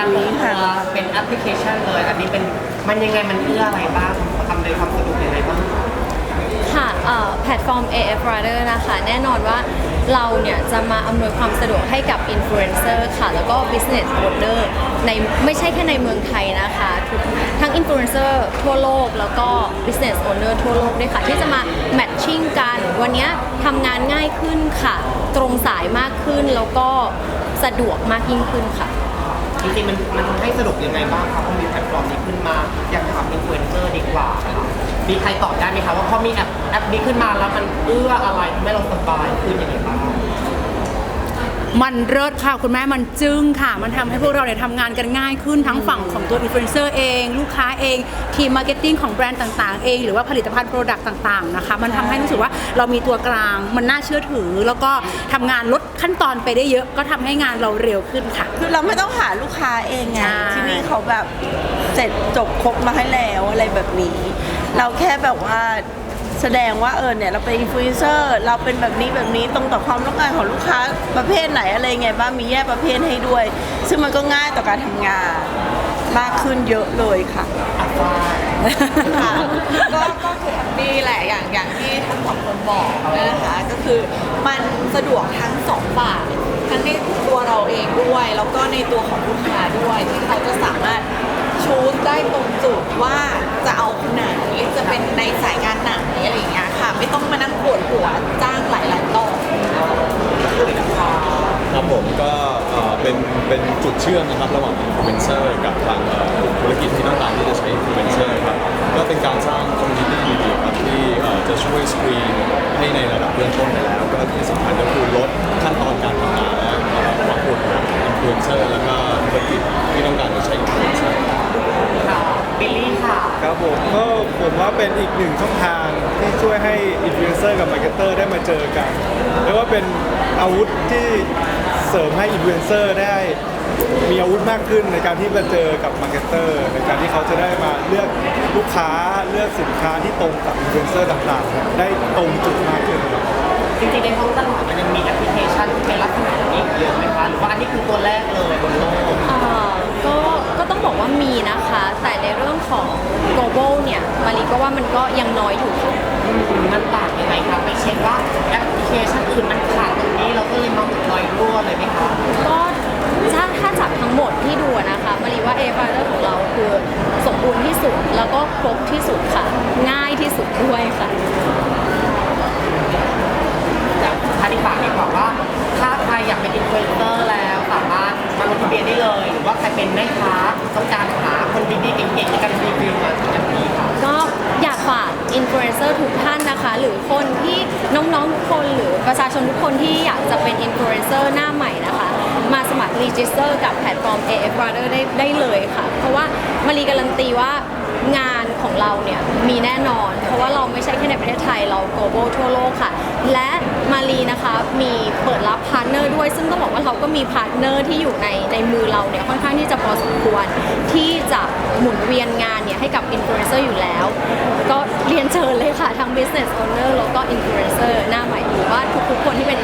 การเปิดตัวเป็นแอปพลิเคชันเลย อันนี้เป็นมันยังไงมันเพื่ออะไรบ้างทำในความสะดวกยังไงบ้าง ค่ะเอ่อแพลตฟอร์ม AF Rider นะคะ แน่นอนว่าเราเนี่ยจะมาอำนวยความสะดวกให้กับอินฟลูเอนเซอร์ค่ะ แล้วก็ Business Owner ในไม่ใช่แค่ในเมืองไทยนะคะทุกทั้งอินฟลูเอนเซอร์ทั่วโลก แล้วก็ Business Owner ทั่วโลกด้วยค่ะ ที่จะมาแมทชิ่งกัน วันนี้ทำงานง่ายขึ้นค่ะ ตรงสายมากขึ้นแล้วก็สะดวกมากยิ่งขึ้นค่ะ จริงๆมันมันให้สะดวกยังไงบ้างครับพอมีแพลตฟอร์มนี้ขึ้นมาอยากถามอินฟลูเอนเซอร์ดีกว่ามีใครตอบได้ไหมคะว่าพอมีแอปแอปนี้ขึ้นมาแล้วมันเอื้ออะไรทำให้เราสบายขึ้นยังไงบ้าง มันเลิศค่ะคุณแม่มันจึ้งค่ะ มันทำให้พวกเราเนี่ยทำงานกันง่ายขึ้นทั้งฝั่งของตัวอินฟลูเอนเซอร์เอง ลูกค้าเอง ทีมมาร์เก็ตติ้งของแบรนด์ต่างๆเอง หรือว่าผลิตภัณฑ์โปรดักต์ต่างๆนะคะ มันทำให้รู้สึกว่าเรามีตัวกลาง มันน่าเชื่อถือ แล้วก็ทำงานลดขั้นตอนไปได้เยอะ ก็ทำให้งานเราเร็วขึ้นค่ะ คือเราไม่ต้องหาลูกค้าเองไงใช่ที่นี่เขาแบบเสร็จจบครบมาให้แล้วอะไรแบบนี้ เราแค่แบบว่า แสดงว่าเออเนี่ยเราเป็นอินฟลูเอนเซอร์เราเป็นแบบนี้แบบนี้ตรงต่อความต้องการของลูกค้าประเภทไหนอะไรไงบ้างมีแยกประเภทให้ด้วย ซึ่งมันก็ง่ายต่อการทำงานมากขึ้นเยอะเลยค่ะ ค่ะก็ก็คือแฮปปี้แหละอย่างอย่างที่ทั้งสองคนบอกนะคะก็คือมันสะดวกทั้งสองฝ่ายทั้งในตัวเราเองด้วย แล้วก็ในตัวของลูกค้าด้วยที่เขาจะสามารถชูสได้ตรงจุดว่าจะเอาคนไหนจะเป็นในสายงานไหนอะไรอย่างเงี้ยค่ะ ไม่ต้องมานั่งปวดหัวจ้างหลายๆต่อ ครับผมก็เอ่อ เป็นเป็นจุดเชื่อมนะครับระหว่างอินฟลูเอนเซอร์กับทางเอ่อกลุ่มธุรกิจที่ต้องการที่จะใช้อินฟลูเอนเซอร์ครับก็เป็นการสร้างคอมมูนิตี้ดีๆครับที่เอ่อจะช่วยสกรีนให้ในระดับเบื้องต้นไปแล้ว ก็ที่สำคัญก็คือลดขั้นตอนการทำงานและเอ่อความปวดหัวของอินฟลูเอนเซอร์แล้วก็ธุรกิจที่ต้องการจะใช้อินฟลูเอนเซอร์ค่ะบิลลี่ค่ะครับผมก็ผมว่าเป็นอีกหนึ่งช่องทางที่ช่วยให้อินฟลูเอนเซอร์กับมาร์เก็ตเตอร์ได้มาเจอกันเรียกว่าเป็นอาวุธที่ เสริมให้อินฟลูเอนเซอร์ได้มีอาวุธมากขึ้นในการที่มาเจอกับมาร์เก็ตเตอร์ในการที่เขาจะได้มาเลือกลูกค้าเลือกสินค้าที่ตรงกับอินฟลูเอนเซอร์ต่างๆ ได้ตรงจุดมากขึ้นจริงๆในท้องตลาดมันยังมีแอปพลิเคชันที่เป็นลักษณะนี้เยอะไหมคะหรือว่าอันนี้คือตัวแรกเลยบนโลกเอ่อก็ก็ต้องบอกว่ามีนะคะ แต่ในเรื่องของ global เนี่ยมารีก็ว่ามันก็ยังน้อยอยู่ค่ะมันต่างยังไงครับไปเช็คว่าแอปพลิเคชันอื่นมัน มองถึงรอยรั่วเลยไหมคะก็ถ้าถ้าจากทั้งหมดที่ดูอะนะคะมารีว่า a อ r ของเราคือสมบูรณ์ที่สุดแล้วก็ครบที่สุดค่ะ ง่ายที่สุดด้วยค่ะ อยากท่านที่ฝากดีกว่าว่า ถ้าใครอยากเป็นอินฟลูเอนเซอร์แล้วสามารถมาลงทะเบียนได้เลย หรือว่าใครเป็นแม่ค้าต้องการหาคนดีๆเก่งๆในการรีวิวมาที่แอปนี้ค่ะ ก็อยากฝากอินฟลูเอนเซอร์ทุกท่านนะคะ หรือคนที่ น้องๆ ทุกคนหรือประชาชนทุกคนที่อยากจะเป็นอินฟลูเอนเซอร์หน้าใหม่นะคะ มาสมัครรีจิสเตอร์กับแพลตฟอร์ม AF Brother ได้ได้เลยค่ะ เพราะว่ามารีการันตีว่างานของเราเนี่ยมีแน่นอน เพราะว่าเราไม่ใช่แค่ในประเทศไทยเรา global ทั่วโลกค่ะ และ มารีนะคะมีเปิดรับพาร์ทเนอร์ด้วย ซึ่งต้องบอกว่าเราก็มีพาร์ทเนอร์ที่อยู่ในในมือเราเนี่ยค่อนข้างที่จะพอสมควร ที่จะหมุนเวียนงานเนี่ยให้กับอินฟลูเอนเซอร์อยู่แล้ว ก็เรียนเชิญเลยค่ะทั้ง business owner แล้วก็อินฟลูเอนเซอร์หน้าใหม่หรือว่าทุกๆคนที่เป็น